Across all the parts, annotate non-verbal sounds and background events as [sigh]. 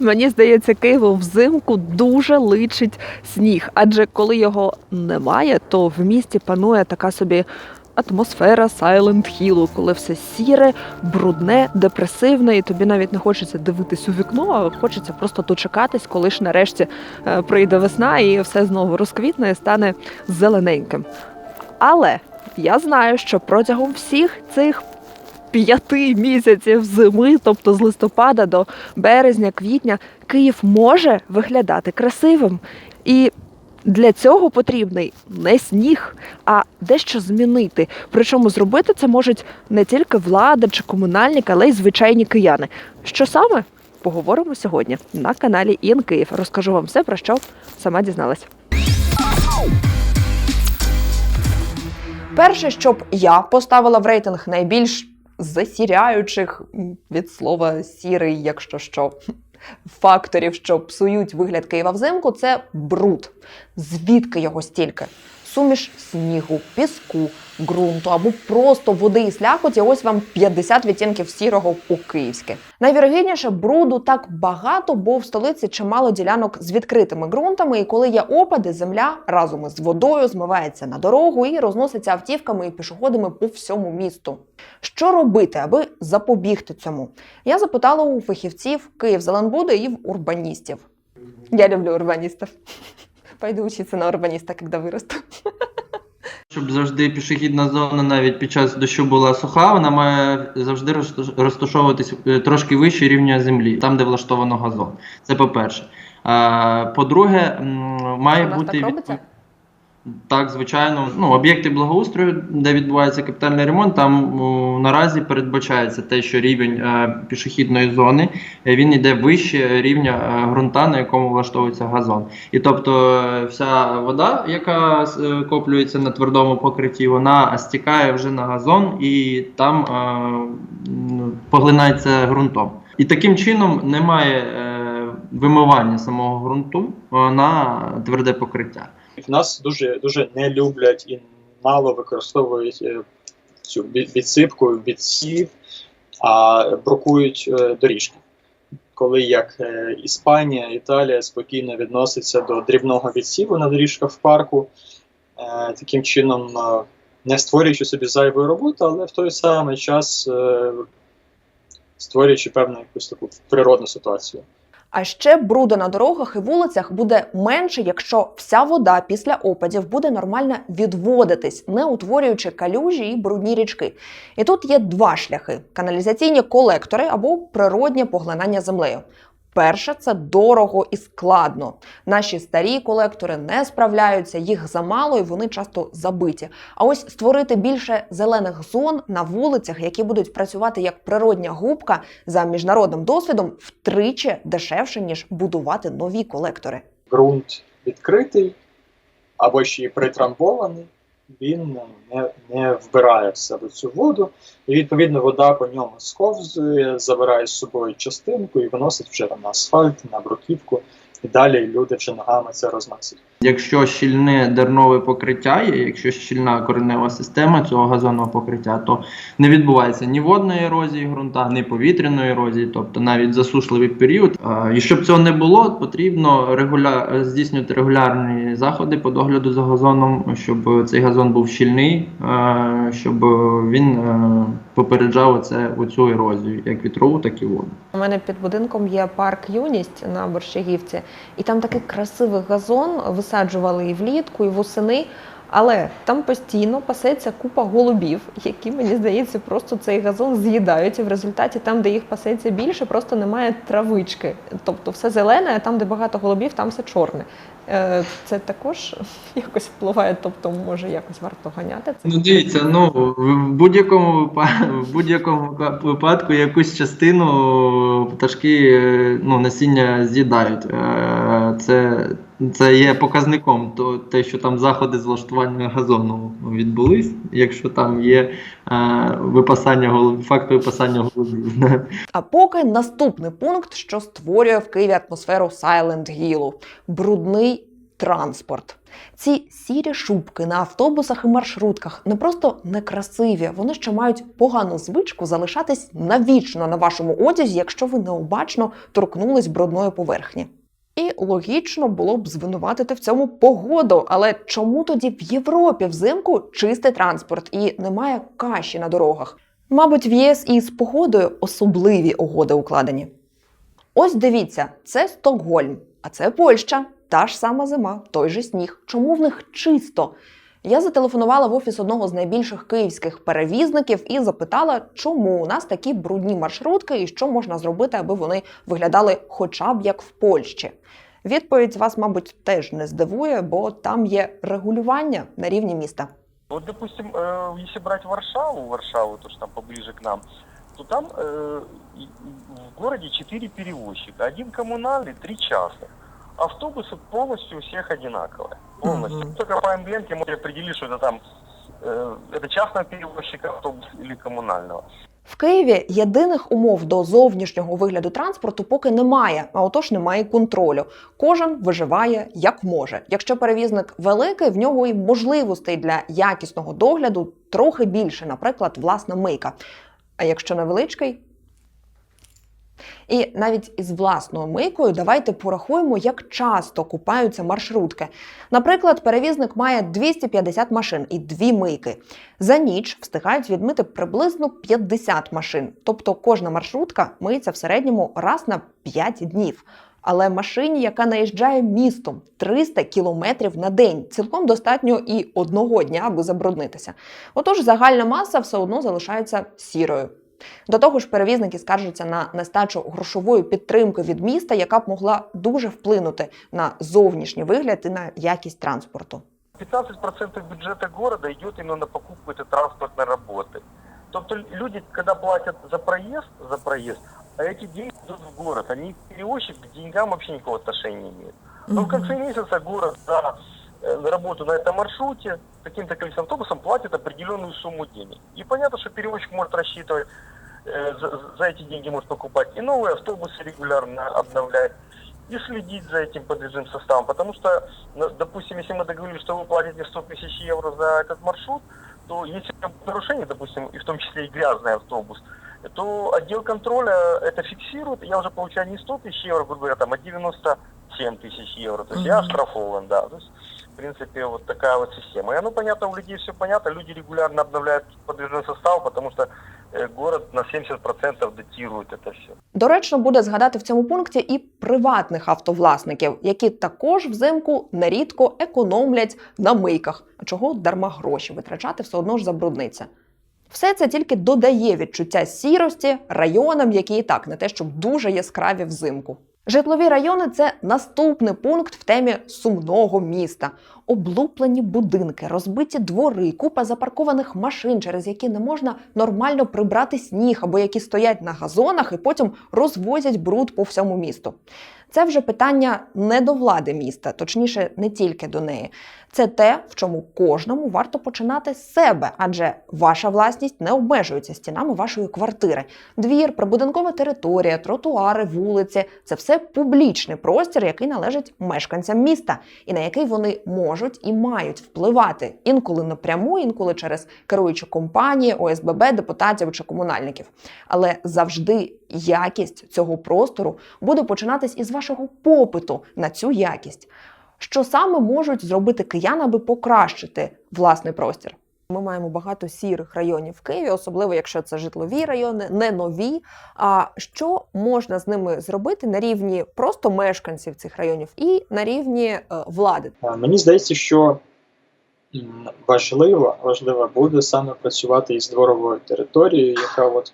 Мені здається, Києву взимку дуже личить сніг, адже коли його немає, то в місті панує така собі атмосфера Silent Hill, коли все сіре, брудне, депресивне, і тобі навіть не хочеться дивитись у вікно, а хочеться просто дочекатись, коли ж нарешті е, прийде весна і все знову розквітне і стане зелененьким. Але я знаю, що протягом всіх цих п'яти місяців зими, тобто з листопада до березня, квітня, Київ може виглядати красивим. І для цього потрібний не сніг, а дещо змінити. Причому зробити це можуть не тільки влада чи комунальники, але й звичайні кияни. Що саме? Поговоримо сьогодні на каналі Ін Київ. Розкажу вам все, про що сама дізналась. Перше, щоб я поставила в рейтинг найбільш засіряючих від слова сірий, якщо що, факторів, що псують вигляд Києва взимку, це бруд. Звідки його стільки? Суміш снігу, піску, ґрунту або просто води і слякоті. Ось вам 50 відтінків сірого у київське. Найвірогідніше бруду так багато, бо в столиці чимало ділянок з відкритими ґрунтами. І коли є опади, земля разом із водою змивається на дорогу і розноситься автівками і пішоходами по всьому місту. Що робити, аби запобігти цьому? Я запитала у фахівців Київзеленбуду і в урбаністів. Я люблю урбаністів. [laughs] Пойду учиться на урбаніста, коли виросту. [laughs] Щоб завжди пішохідна зона навіть під час дощу була суха, вона має завжди розташ- розташовуватись е, трошки вище рівня землі, там, де влаштовано газон. Це по-перше. А, По-друге, має бути так від- робиться? Так, звичайно, ну об'єкти благоустрою, де відбувається капітальний ремонт, там о, наразі передбачається те, що рівень е, пішохідної зони е, він йде вище рівня е, ґрунта, на якому влаштовується газон. І тобто е, вся вода, яка е, коплюється на твердому покритті, вона стікає вже на газон і там е, поглинається ґрунтом. І таким чином немає е, вимивання самого ґрунту е, на тверде покриття. В нас дуже дуже не люблять і мало використовують е, цю відсипку, відсів, а брукують е, доріжки. Коли як е, Іспанія, Італія спокійно відноситься до дрібного відсіву на доріжках в парку, таким чином не створюючи собі зайвої роботи, але в той самий час створюючи певну якусь таку природну ситуацію. А ще бруду на дорогах і вулицях буде менше, якщо вся вода після опадів буде нормально відводитись, не утворюючи калюжі і брудні річки. І тут є два шляхи: каналізаційні колектори або природнє поглинання землею. Перше це дорого і складно. Наші старі колектори не справляються, їх замало і вони часто забиті. А ось створити більше зелених зон на вулицях, які будуть працювати як природня губка, за міжнародним досвідом втричі дешевше, ніж будувати нові колектори. ґрунт відкритий або ще й притрамбований, він не, не вбирає в себе цю воду, і відповідно вода по ньому сковзує, забирає з собою частинку і виносить вже на асфальт, на бруківку, і далі люди вже ногами це розносять. Якщо щільне дернове покриття є, якщо щільна коренева система цього газонного покриття, то не відбувається ні водної ерозії ґрунта, ні повітряної ерозії, тобто навіть засушливий період. І щоб цього не було, потрібно регуля... здійснювати регулярні заходи по догляду за газоном, щоб цей газон був щільний, щоб він е, попереджав оце, оцю ерозію, як вітрову, так і воду. У мене під будинком є парк Юність на Борщагівці, і там такий красивий газон висаджували і влітку, і восени. Але там постійно пасеться купа голубів, які, мені здається, просто цей газон з'їдають. І в результаті там, де їх пасеться більше, просто немає травички. Тобто все зелене, а там, де багато голубів, там все чорне. Е, Це також [laughs] якось впливає, тобто може якось варто ганяти це. Ну дивіться, ну в будь-якому в будь-якому випадку якусь частину пташки е, ну, насіння з'їдають. Е, Це, це є показником то, те, що там заходи з влаштування газону відбулись, якщо там є е, випасання голубів, факт випасання голубів. А поки наступний пункт, що створює в Києві атмосферу Silent Hill – брудний транспорт. Ці сірі шубки на автобусах і маршрутках не просто некрасиві, вони ще мають погану звичку залишатись навічно на вашому одязі, якщо ви необачно торкнулись брудної поверхні. І логічно було б звинуватити в цьому погоду. Але чому тоді в Європі взимку чистий транспорт і немає каші на дорогах? Мабуть, в ЄС і з погодою особливі угоди укладені. Ось дивіться, це Стокгольм, а це Польща. Та ж сама зима, той же сніг. Чому в них чисто? Я зателефонувала в офіс одного з найбільших київських перевізників і запитала, чому у нас такі брудні маршрутки і що можна зробити, аби вони виглядали хоча б як в Польщі. Відповідь вас, мабуть, теж не здивує, бо там є регулювання на рівні міста. Вот, допустим, э, если брать Варшаву, Варшаву, то что там поближе к нам, то там э, и- и в городе четыре перевозчика. Один коммунальный, три частных. Автобусы полностью у всех одинаковые. Полностью. Мгм. Только по эмблемке можно определить, что это там э, это частного перевозчика автобус или коммунального. В Києві єдиних умов до зовнішнього вигляду транспорту поки немає, а отож немає й контролю. Кожен виживає як може. Якщо перевізник великий, в нього і можливостей для якісного догляду трохи більше, наприклад, власна мийка. А якщо невеличкий. і навіть із власною мийкою давайте порахуємо, як часто купаються маршрутки. Наприклад, перевізник має 250 машин і дві мийки. За ніч встигають відмити приблизно 50 машин, тобто кожна маршрутка миється в середньому раз на 5 днів. Але машині, яка наїжджає містом 300 кілометрів на день, цілком достатньо і одного дня, аби забруднитися. Отож, загальна маса все одно залишається сірою. До того ж, перевізники скаржаться на нестачу грошової підтримки від міста, яка б могла дуже вплинути на зовнішній вигляд і на якість транспорту. 15% бюджета города идет именно на покупку этой транспортной работы. Тобто люди, когда платят за проезд, за проезд, а эти деньги идут в город, они перевозчик к деньгам вообще никакого отношения не имеют. Но в конце месяца город за э, работу на этом маршруте таким-то количеством автобусом платит определенную сумму денег. И понятно, что перевозчик может рассчитывать, э, за, за эти деньги может покупать и новые автобусы регулярно обновлять, и следить за этим подвижным составом. Потому что, допустим, если мы договорились, что вы платите 100 тысяч евро за этот маршрут, то если там нарушение, допустим, и в том числе и грязный автобус, то отдел контроля это фиксирует, я уже получаю не 100 тысяч евро, грубо говоря, там, а 97 тысяч евро. То есть я Мгм. оштрафован, да. То есть, принципе, вот такая вот система. И оно понятно, у людей все понятно, люди регулярно обновляют подвижной состав, потому что э, город на 70% датирует это все. Доречно буде згадати в цьому пункті і приватних автовласників, які також взимку нерідко економлять на мийках, а чого дарма гроші витрачати все одно ж забрудниться. Все це тільки додає відчуття сірості районам, які і так не те, щоб дуже яскраві взимку. Житлові райони це наступний пункт в темі сумного міста. Облуплені будинки, розбиті двори, купа запаркованих машин, через які не можна нормально прибрати сніг, або які стоять на газонах і потім розвозять бруд по всьому місту. Це вже питання не до влади міста, точніше, не тільки до неї. Це те, в чому кожному варто починати з себе, адже ваша власність не обмежується стінами вашої квартири. Двір, прибудинкова територія, тротуари, вулиці це все публічний простір, який належить мешканцям міста, і на який вони можуть і мають впливати інколи напряму, інколи через керуючі компанії, ОСББ, депутатів чи комунальників. Але завжди якість цього простору буде починатись із вашого попиту на цю якість. Що саме можуть зробити кияни, аби покращити власний простір? Ми маємо багато сірих районів в Києві, особливо якщо це житлові райони, не нові. А що можна з ними зробити на рівні просто мешканців цих районів і на рівні е, влади? Мені здається, що важливо, важливо буде саме працювати із дворовою територією, яка от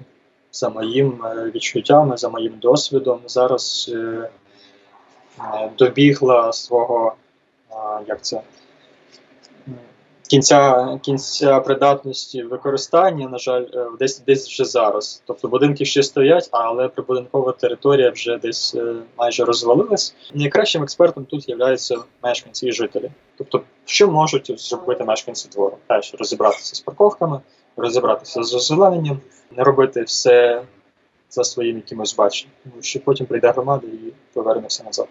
за моїм е, відчуттями, за моїм досвідом зараз е, добігла свого е, як це, кінця, кінця придатності використання, на жаль, е, десь десь вже зараз. Тобто будинки ще стоять, але прибудинкова територія вже десь е, майже розвалилась. Найкращим експертом тут являються мешканці і жителі. Тобто, що можуть зробити мешканці двору? Теж розібратися з парковками, розібратися з озелененням, не робити все за своїм якимось баченням, що потім прийде громада і повернеться назад.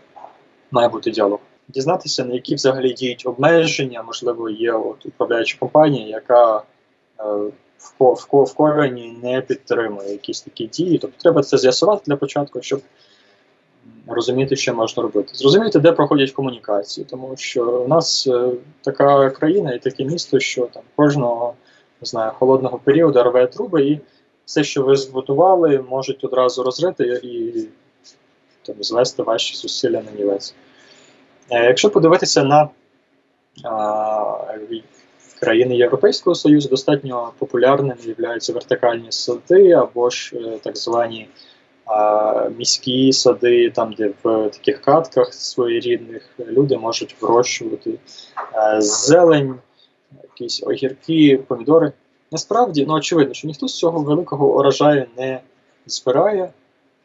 Має бути діалог. дізнатися, на які взагалі діють обмеження. Можливо, є от управляюча компанія, яка е, в, в, корені не підтримує якісь такі дії. Тобто треба це з'ясувати для початку, щоб розуміти, що можна робити. Зрозуміти, де проходять комунікації, тому що у нас е, така країна і таке місто, що там кожного не знаю, холодного періоду рве труби, і все, що ви збудували, можуть одразу розрити і там, звести ваші зусилля на нівець. Е, Якщо подивитися на країни Європейського Союзу, достатньо популярними являються вертикальні сади або ж е, так звані міські сади, там, де в таких катках своєрідних люди можуть вирощувати е, зелень, якісь огірки, помідори. Насправді, ну очевидно, що ніхто з цього великого урожаю не збирає,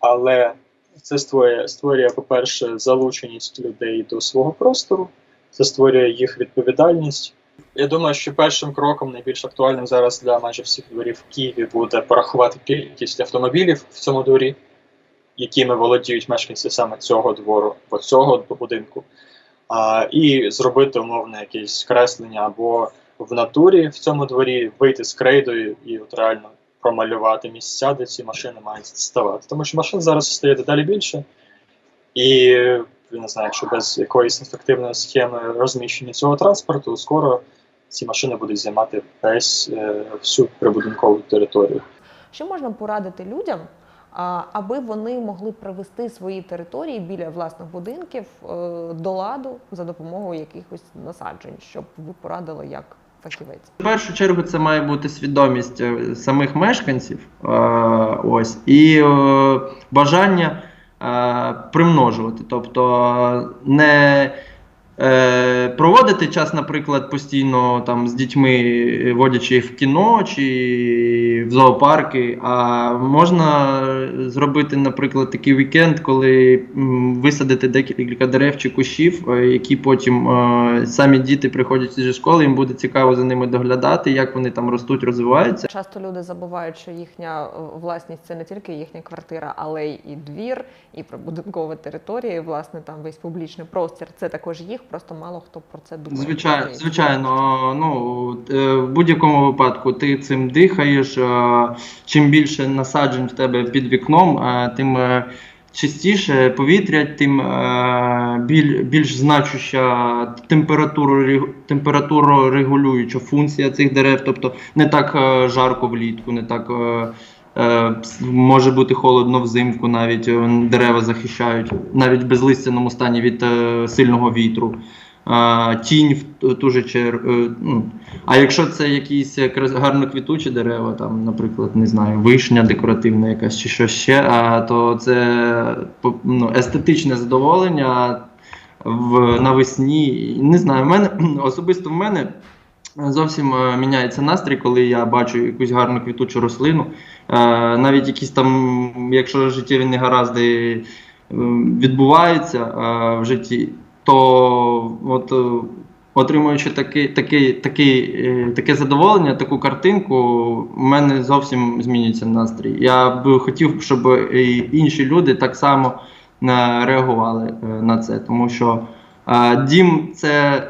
але це створює, створює, по-перше, залученість людей до свого простору, це створює їх відповідальність. Я думаю, що першим кроком, найбільш актуальним зараз для майже всіх дворів в Києві буде порахувати кількість автомобілів в цьому дворі, якими володіють мешканці саме цього двору, або цього будинку, а, і зробити умовне якесь креслення або в натурі в цьому дворі вийти з крейдою і от реально промалювати місця, де ці машини мають ставати. Тому що машин зараз стає дедалі більше, і не знаю, якщо без якоїсь ефективної схеми розміщення цього транспорту, скоро ці машини будуть займати весь е, всю прибудинкову територію. Що можна порадити людям, аби вони могли привести свої території біля власних будинків е, до ладу за допомогою якихось насаджень, щоб ви порадили як фахівець? В першу чергу це має бути свідомість е, самих мешканців, е, ось, і е, бажання примножувати. Тобто не е, проводити час, наприклад, постійно там з дітьми, е, водячи в кіно чи в зоопарки, а можна зробити, наприклад, такий вікенд, коли висадити декілька дерев чи кущів, е, які потім е, самі діти приходять зі школи, їм буде цікаво за ними доглядати, як вони там ростуть, розвиваються. Часто люди забувають, що їхня е, власність це не тільки їхня квартира, але й і двір, і прибудинкова територія, і власне там весь публічний простір. Це також їх, просто мало хто про це думає. Звичайно, звичайно, ну е, в будь-якому випадку ти цим дихаєш. е, Чим більше насаджень в тебе під вікном, е, тим е, чистіше повітря, тим біль, більш значуща температуру, температурорегулююча функція цих дерев. Тобто не так жарко влітку, не так. Е, Може бути холодно взимку, навіть е, дерева захищають навіть в безлистяному стані від е, сильного вітру. Тінь в ту же чер... е, ну, А якщо це якісь гарно квітучі дерева, там, наприклад, не знаю, вишня декоративна якась чи що ще, то це ну, естетичне задоволення в навесні. Не знаю, в мене [clears throat] особисто в мене зовсім е, міняється настрій, коли я бачу якусь гарну квітучу рослину. Е, Навіть якісь там, якщо життєві негаразди відбуваються е, в житті, то от, отримуючи такий, такий, е, таке задоволення, таку картинку, в мене зовсім змінюється настрій. Я б хотів, щоб і інші люди так само реагували на це, тому що дім це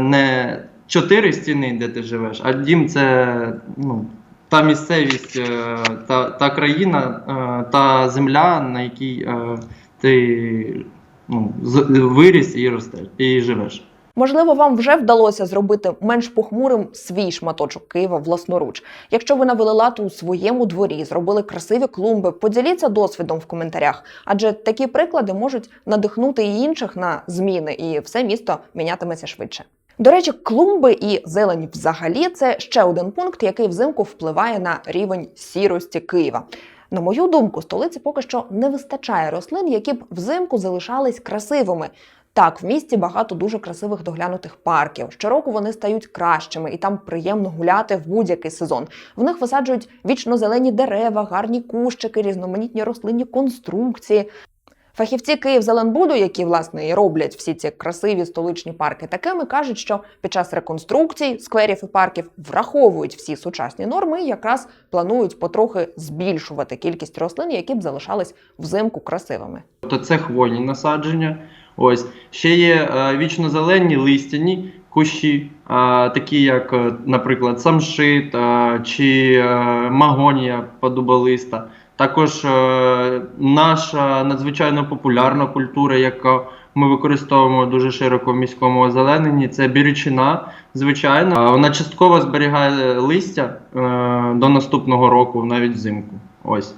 не чотири стіни, де ти живеш, а дім це ну, та місцевість, е, та, та країна, е, та земля, на якій е, ти ну, виріс і ростеш, і живеш. Можливо, вам вже вдалося зробити менш похмурим свій шматочок Києва власноруч. Якщо ви навели лад у своєму дворі, зробили красиві клумби, поділіться досвідом в коментарях, адже такі приклади можуть надихнути і інших на зміни, і все місто мінятиметься швидше. До речі, клумби і зелень взагалі це ще один пункт, який взимку впливає на рівень сірості Києва. На мою думку, столиці поки що не вистачає рослин, які б взимку залишались красивими. Так, в місті багато дуже красивих доглянутих парків. Щороку вони стають кращими, і там приємно гуляти в будь-який сезон. В них висаджують вічно зелені дерева, гарні кущики, різноманітні рослинні конструкції. Фахівці Київзеленбуду, які власне і роблять всі ці красиві столичні парки, такими кажуть, що під час реконструкцій скверів і парків враховують всі сучасні норми і якраз планують потрохи збільшувати кількість рослин, які б залишались взимку красивими. Тобто це хвойні насадження. Ось ще є е, вічно-зелені листяні кущі, е, такі як, е, наприклад, самшит е, чи е, магонія подуболиста. Також е, наша надзвичайно популярна культура, яка ми використовуємо дуже широко в міському озелененні, це бірючина. Звичайно, Е, вона частково зберігає листя е, до наступного року, навіть взимку. Ось.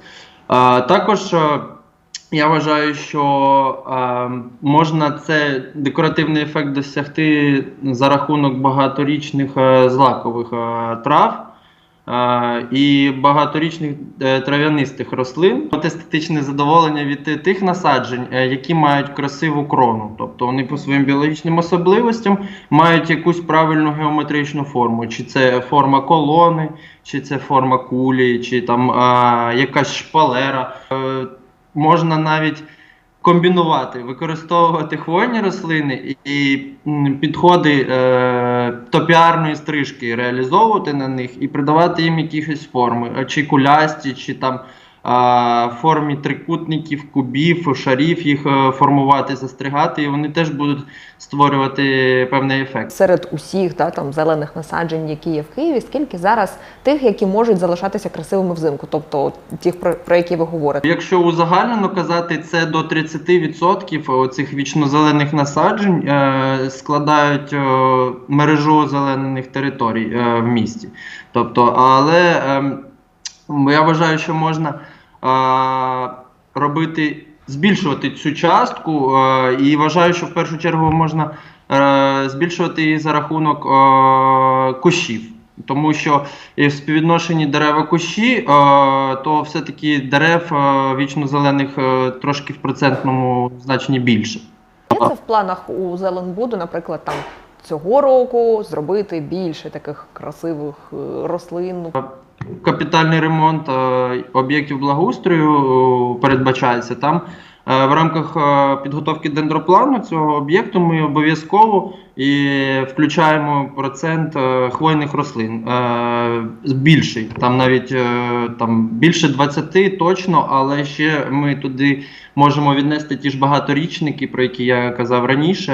А, також е, я вважаю, що е, можна це декоративний ефект досягти за рахунок багаторічних е, злакових е, трав. І багаторічних е, трав'янистих рослин. Естетичне задоволення від тих насаджень, е, які мають красиву крону, тобто вони по своїм біологічним особливостям мають якусь правильну геометричну форму, чи це форма колони, чи це форма кулі, чи там а, якась шпалера. Е, можна навіть комбінувати, використовувати хвойні рослини і, підходи топіарної стрижки реалізовувати на них і придавати їм якісь форми, чи кулясті, чи там формі трикутників, кубів, шарів їх е, формувати, застригати, і вони теж будуть створювати певний ефект. Серед усіх да, там зелених насаджень, які є в Києві, скільки зараз тих, які можуть залишатися красивими взимку, тобто тих, про, про які ви говорите? Якщо узагальнено казати, це до 30% оцих вічнозелених насаджень е, складають е, мережу озеленених територій е, в місті. Тобто, але ем, я вважаю, що можна е, робити, збільшувати цю частку, е, і вважаю, що в першу чергу можна е, збільшувати її за рахунок е, кущів. Тому що і в співвідношенні дерева кущі, е, то все-таки дерев е, вічно-зелених е, трошки в процентному значенні більше. Є це в планах у Зеленбуду, наприклад, там цього року зробити більше таких красивих рослин. Капітальний ремонт е, об'єктів благоустрою е, передбачається там. Е, В рамках підготовки дендроплану цього об'єкту ми обов'язково і включаємо процент хвойних рослин. Більший, там навіть там більше 20 точно, але ще ми туди можемо віднести ті ж багаторічники, про які я казав раніше,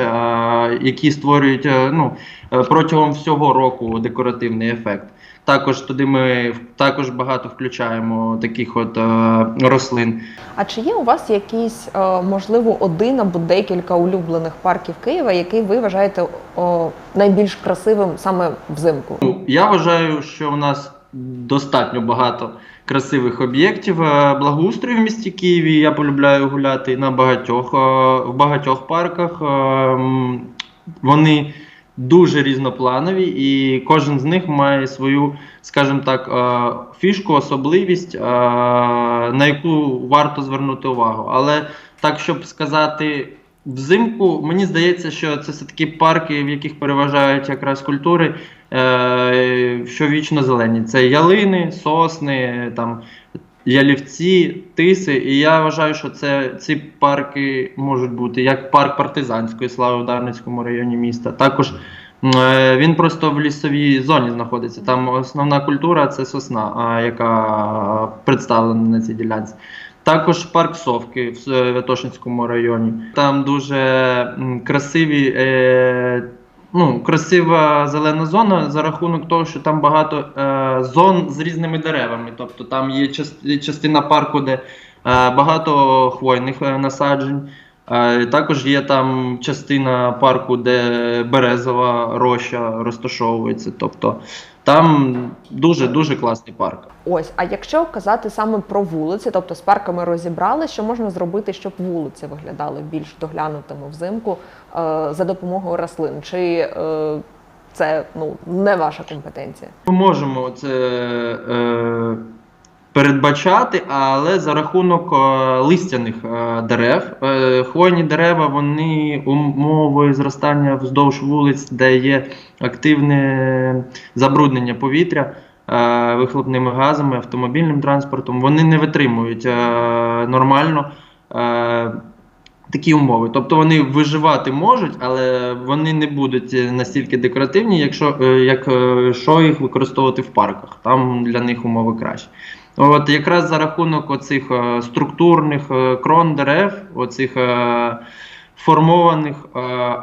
які створюють ну, протягом всього року декоративний ефект. Також туди ми також багато включаємо таких от е, рослин. А чи є у вас якийсь, е, можливо, один або декілька улюблених парків Києва, який ви вважаєте о, найбільш красивим саме взимку? Ну, я вважаю, що у нас достатньо багато красивих об'єктів е, благоустрою в місті Києві. Я полюбляю гуляти на багатьох е, в багатьох парках. Е, Вони дуже різнопланові, і кожен з них має свою, скажімо так, е, фішку, особливість, е, на яку варто звернути увагу. Але так, щоб сказати. Взимку мені здається, що це все таки парки, в яких переважають якраз культури, е, що вічно зелені. Це ялини, сосни, там ялівці, тиси. І я вважаю, що це ці парки можуть бути як парк партизанської слави в Дарницькому районі міста. Також е, він просто в лісовій зоні знаходиться. Там основна культура це сосна, яка представлена на цій ділянці. Також парк Совки в Святошинському районі. Там дуже красиві, е, ну, красива зелена зона за рахунок того, що там багато е, зон з різними деревами. Тобто там є частина парку, де е, багато хвойних е, насаджень. Е, також є там частина парку, де березова роща розташовується. Тобто там дуже дуже класний парк. Ось, а якщо казати саме про вулиці, тобто з парками розібрали, що можна зробити, щоб вулиці виглядали більш доглянутими взимку е, за допомогою рослин? Чи е, це ну не ваша компетенція? Ми можемо це е, передбачати, але за рахунок е, листяних е, дерев. Е, хвойні дерева вони умови зростання вздовж вулиць, де є активне забруднення повітря. Вихлопними газами, автомобільним транспортом, вони не витримують е, нормально е, такі умови. Тобто вони виживати можуть, але вони не будуть настільки декоративні, якщо е, як, е, що їх використовувати в парках. Там для них умови краще. От якраз за рахунок оцих е, структурних е, крон дерев, оцих е, формованих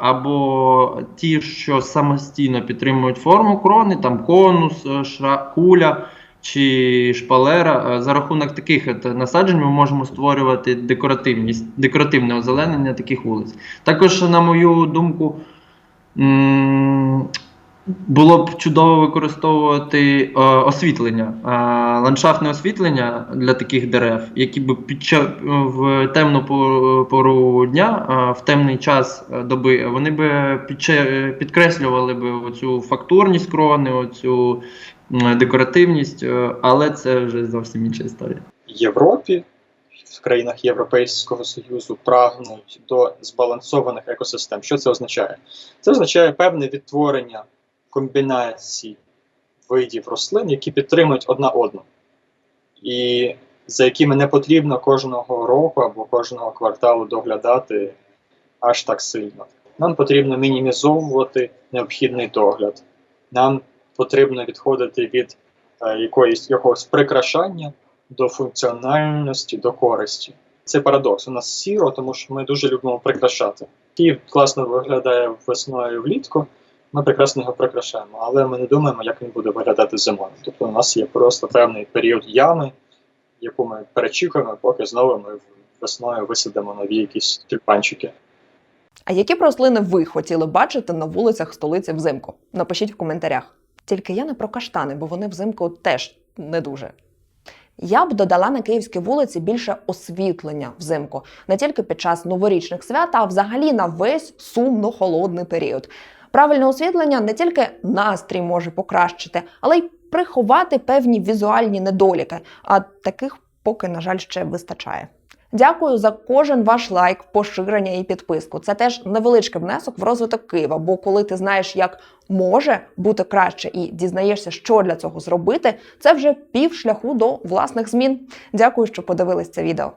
або ті, що самостійно підтримують форму крони, там конус, шра, куля чи шпалера. За рахунок таких насаджень ми можемо створювати декоративність, декоративне озеленення таких вулиць. Також, на мою думку, було б чудово використовувати е, освітлення, е, ландшафтне освітлення для таких дерев, які б під ча- в темну по- пору дня, е, в темний час е, доби, вони б підче- підкреслювали б цю фактурність крони, оцю декоративність, е, але це вже зовсім інша історія. В Європі, в країнах Європейського Союзу прагнуть до збалансованих екосистем. Що це означає? Це означає певне відтворення комбінацій видів рослин, які підтримують одна одну, і за якими не потрібно кожного року або кожного кварталу доглядати аж так сильно. Нам потрібно мінімізовувати необхідний догляд. Нам потрібно відходити від е, якоїсь якогось прикрашання до функціональності, до користі. Це парадокс. У нас сіро, тому що ми дуже любимо прикрашати. Київ класно виглядає весною влітку, ми прекрасно його прикрашаємо, але ми не думаємо, як він буде виглядати зимою. Тобто у нас є просто певний період ями, яку ми перечікуємо, поки знову ми весною висадимо нові якісь тюльпанчики. А які б рослини ви хотіли бачити на вулицях столиці взимку? Напишіть в коментарях. Тільки я не про каштани, бо вони взимку теж не дуже. Я б додала на київській вулиці більше освітлення взимку, не тільки під час новорічних свят, а взагалі на весь сумно-холодний період. Правильне освітлення не тільки настрій може покращити, але й приховати певні візуальні недоліки. А таких поки, на жаль, ще вистачає. Дякую за кожен ваш лайк, поширення і підписку. Це теж невеличкий внесок в розвиток Києва. Бо коли ти знаєш, як може бути краще, і дізнаєшся, що для цього зробити, це вже пів шляху до власних змін. Дякую, що подивились це відео.